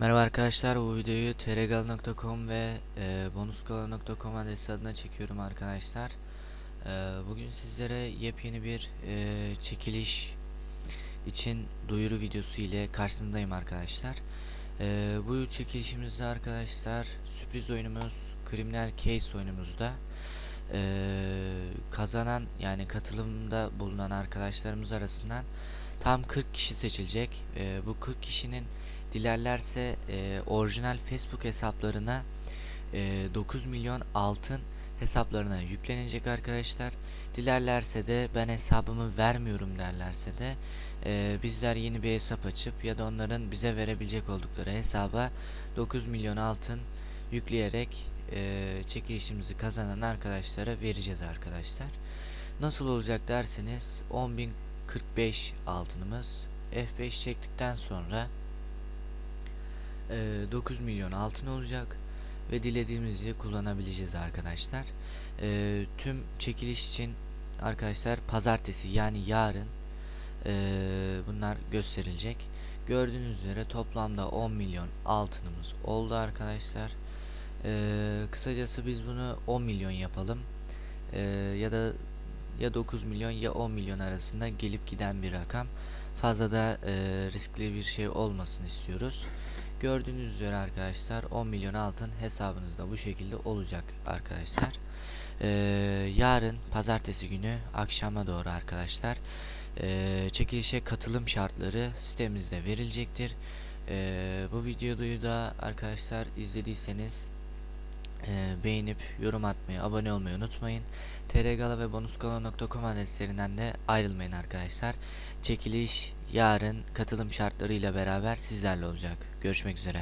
Merhaba arkadaşlar bu videoyu trgal.com ve e, bonuskala.com adresi adına çekiyorum arkadaşlar. E, bugün sizlere yepyeni bir e, çekiliş için duyuru videosu ile karşınızdayım arkadaşlar. E, bu çekilişimizde arkadaşlar sürpriz oyunumuz Criminal Case oyunumuzda e, kazanan yani katılımda bulunan arkadaşlarımız arasından tam 40 kişi seçilecek. E, bu 40 kişinin dilerlerse e, orijinal Facebook hesaplarına e, 9 milyon altın hesaplarına yüklenecek arkadaşlar. Dilerlerse de ben hesabımı vermiyorum derlerse de e, bizler yeni bir hesap açıp ya da onların bize verebilecek oldukları hesaba 9 milyon altın yükleyerek e, çekilişimizi kazanan arkadaşlara vereceğiz arkadaşlar. Nasıl olacak derseniz 10.045 altınımız F5 çektikten sonra e, 9 milyon altın olacak ve dilediğimizi kullanabileceğiz arkadaşlar. E, tüm çekiliş için arkadaşlar pazartesi yani yarın e, bunlar gösterilecek. Gördüğünüz üzere toplamda 10 milyon altınımız oldu arkadaşlar. E, kısacası biz bunu 10 milyon yapalım. E, ya da ya 9 milyon ya 10 milyon arasında gelip giden bir rakam. Fazla da e, riskli bir şey olmasın istiyoruz. Gördüğünüz üzere arkadaşlar 10 milyon altın hesabınızda bu şekilde olacak arkadaşlar. Ee, yarın pazartesi günü akşama doğru arkadaşlar ee, çekilişe katılım şartları sitemizde verilecektir. Ee, bu videoyu da arkadaşlar izlediyseniz e, beğenip yorum atmayı, abone olmayı unutmayın. trgala ve bonuskala.com adreslerinden de ayrılmayın arkadaşlar. Çekiliş yarın katılım şartlarıyla beraber sizlerle olacak. Görüşmek üzere.